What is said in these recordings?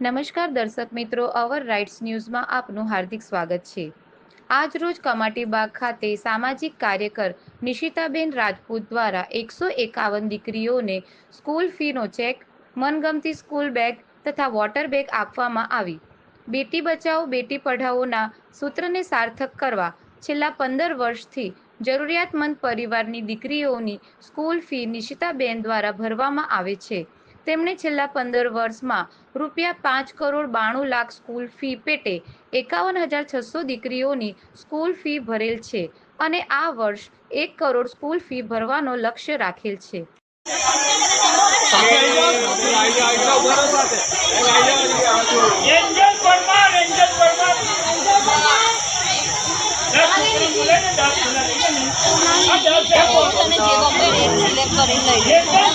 નમસ્કાર દર્શક મિત્રો, અવર રાઇટ્સ ન્યૂઝમાં આપનું હાર્દિક સ્વાગત છે. આજ રોજ કમાટીબાગ ખાતે સામાજિક કાર્યકર નિશિતાબેન રાજપૂત દ્વારા એકસો એકાવન દીકરીઓને સ્કૂલ ફીનો ચેક, મનગમતી સ્કૂલ બેગ તથા વોટર બેગ આપવામાં આવી. બેટી બચાવો, બેટી પઢાઓના સૂત્રને સાર્થક કરવા છેલ્લા પંદર વર્ષથી જરૂરિયાતમંદ પરિવારની દીકરીઓની સ્કૂલ ફી નિશિતાબેન દ્વારા ભરવામાં આવે છે. તેમણે છેલ્લા પંદર વર્ષમાં રૂપિયા પાંચ કરોડ બાણું લાખ સ્કૂલ ફી પેટે એકાવન હજાર છસો દીકરીઓની સ્કૂલ ફી ભરેલ છે અને આ વર્ષ એક કરોડ સ્કૂલ ફી ભરવાનો લક્ષ્ય રાખેલ છે. સિલેક્ટ કરીને લઈ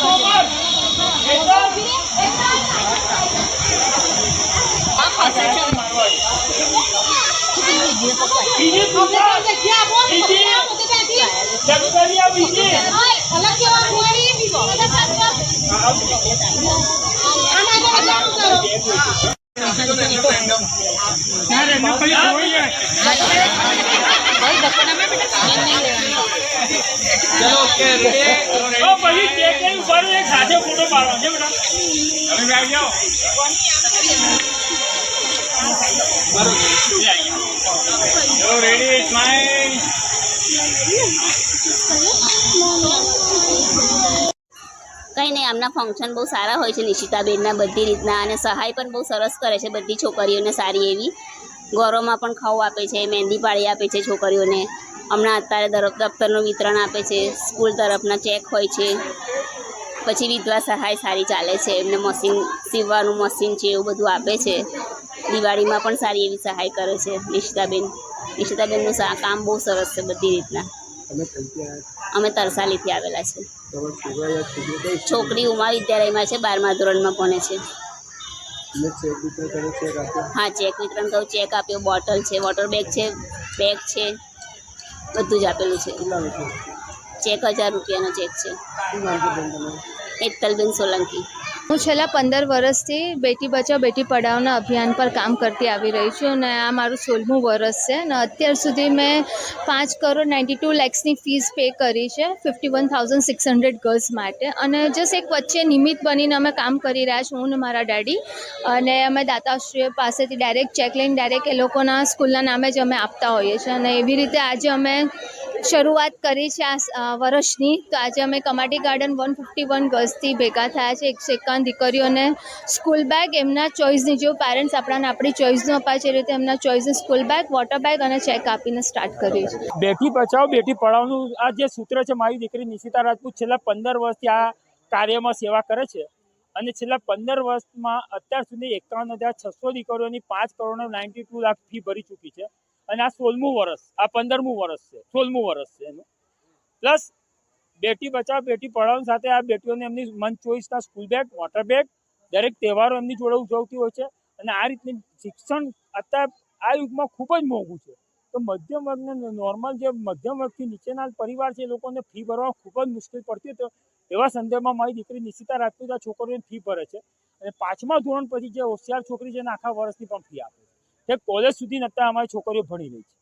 આ પાસે છે બીજી પૂજા બીજી જગદરિયા બીજી ભાઈ ધક્કા ના બેટા સ્મેલ નહીં લેવાની ઓ પછી ચેક કરી ઉપર એક સાથે ફોટો પાડવાનો છે બેટા તમે આવી જાઓ રેડી સ્માઈલ કંઈ નહીં, આમના ફંક્શન બહુ સારા હોય છે નિશિતાબેનના, બધી રીતના, અને સહાય પણ બહુ સરસ કરે છે બધી છોકરીઓને સારી એવી. ગૌરવમાં પણ ખાવ આપે છે, મહેંદી પાડી આપે છે છોકરીઓને. હમણાં અત્યારે દફતરનું વિતરણ આપે છે, સ્કૂલ તરફના ચેક હોય છે. પછી વિધવા સહાય સારી ચાલે છે, એમને મશીન સીવવાનું મશીન છે, એવું બધું આપે છે. દિવાળીમાં પણ સારી એવી સહાય કરે છે નિશિતાબેન નિશિતાબેનનું કામ બહુ સરસ છે બધી રીતના. અમે તરસાલીથી આવેલા છે છોકરી ઉમા વિદ્યાલયમાં છે બારમા ધોરણમાં ભણે છે. હા ચેક વિતરણ કહું ચેક આપ્યો બોટલ છે વોટર બેગ છે બેગ છે બધું જ આપેલું છે. ચેક હજાર રૂપિયાનો ચેક છે. એકતલબેન સોલંકી. હું છેલ્લા પંદર વર્ષથી બેટી બચાવ, બેટી પઢાઓના અભિયાન પર કામ કરતી આવી રહી છું અને આ મારું સોળમું વર્ષ છે અને અત્યાર સુધી મેં પાંચ કરોડ નાઇન્ટી ટુ લેક્સની ફીસ પે કરી છે, fifty one thousand six hundred girls માટે. અને જસ્ટ એક વચ્ચે નિમિત્ત બનીને અમે કામ કરી રહ્યા છું, હું ને મારા ડેડી. અને અમે દાતાશ્રીઓ પાસેથી ડાયરેક્ટ ચેક લઈને ડાયરેક્ટ એ લોકોના સ્કૂલના નામે જ અમે આપતા હોઈએ છીએ. અને એવી રીતે આજે અમે શરૂઆત કરી છે આ વર્ષની. તો આજે અમે Kamati garden one fifty one ગર્લ્સથી ભેગા થયા છે. એકસો એકાવન દીકરીઓને સ્કૂલ બેગ, એમના ચોઇસની જેવું પેરેન્ટ્સ આપણાને આપણી ચોઇસનું અપાય છે. એ રીતે એમના ચોઇસને સ્કૂલ બેગ, વોટર બેગ અને ચેક આપીને સ્ટાર્ટ કર્યું છે. બેટી બચાવો, બેટી પઢાવનું આ જે સૂત્ર છે, મારી દીકરી નિશિતા રાજપૂત છેલ્લા પંદર વર્ષથી આ કાર્યમાં સેવા કરે છે. અને છેલ્લા પંદર વર્ષમાં અત્યાર સુધી એકાવન હજાર છસો દીકરીઓની પાંચ crore ninety two lakh fee ભરી ચૂકી છે. અને આ સોળમું વર્ષ આ પંદરમું વર્ષ છે, સોળમું વર્ષ છે એનું. પ્લસ બેટી બચાવ, બેટી પઢાઓ સાથે આ બેટીઓને એમની મન ચોઈસના સ્કૂલ બેગ વોટર બેગ દરેક તહેવારો એમની જોડે ઉજવતી હોય છે. અને આ રીતની શિક્ષણ અત્યારે આ યુગમાં ખૂબ જ મોંઘું છે. તો મધ્યમ વર્ગને નોર્મલ જે મધ્યમ વર્ગથી નીચેના પરિવાર છે એ લોકોને ફી ભરવા ખૂબ જ મુશ્કેલ પડતી તો એવા સંદર્ભમાં મારી દીકરી નિશિતા રાજપૂત આ છોકરીઓને ફી ભરે છે. અને પાંચમા ધોરણ પછી જે હોશિયાર છોકરી છે એને આખા વર્ષની પણ ફી આપે તે કોલેજ સુધી નતા અમારી છોકરીઓ ભણી રહી છે.